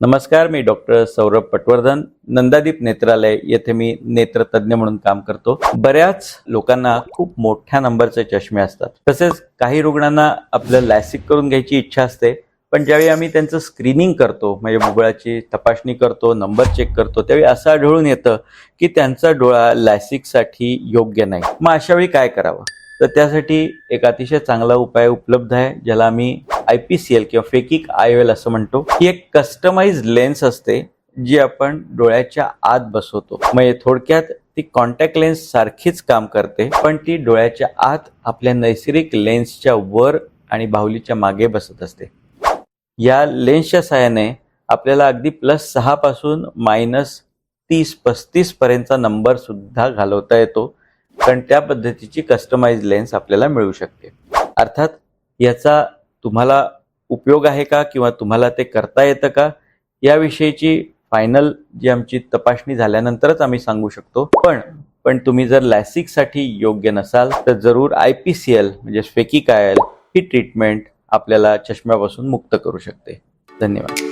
नमस्कार मी डॉक्टर सौरभ पटवर्धन नंदादीप नेत्रालय येथे मी नेत्रतज्ञ म्हणून काम करतो. बऱ्याच लोकांना खूप मोठ्या नंबरचे चष्मे असतात. तसेच काही रुग्णांना आपलं लॅसिक करून घ्यायची इच्छा असते पण ज्यावेळी आम्ही त्यांचं स्क्रीनिंग करतो म्हणजे बुबळाची तपासणी करतो नंबर चेक करतो त्यावेळी असं आढळून येतं की त्यांचा डोळा लॅसिकसाठी योग्य नाही. मग अशावेळी काय करावं? तर त्यासाठी एक अतिशय चांगला उपाय उपलब्ध आहे ज्याला आम्ही आय पी सी एल किंवा फेकिक आय एल असं म्हणतो ही एक कस्टमाइज लेन्स असते जी आपण डोळ्याच्या आत बसवतो. म्हणजे थोडक्यात ती कॉन्टॅक्ट लेन्स सारखीच काम करते पण ती डोळ्याच्या आत आपल्या नैसर्गिक लेन्सच्या वर आणि बाहुलीच्या मागे बसत असते. या लेन्सच्या सहाय्याने आपल्याला अगदी प्लस सहा पासून मायनस तीस पस्तीस पर्यंतचा नंबर सुद्धा घालवता येतो कारण त्या पद्धतीची कस्टमाइज लेन्स आपल्याला मिळू शकते. अर्थात याचा तुम्हाला उपयोग आहे का किंवा तुम्हाला ते करता येतं का याविषयीची फायनल जी आमची तपासणी झाल्यानंतरच आम्ही सांगू शकतो. पण पण तुम्ही जर लॅसिकसाठी योग्य नसाल तर जरूर आय पी सी एल म्हणजे फेकिकायल ही ट्रीटमेंट आपल्याला चष्म्यापासून मुक्त करू शकते. धन्यवाद.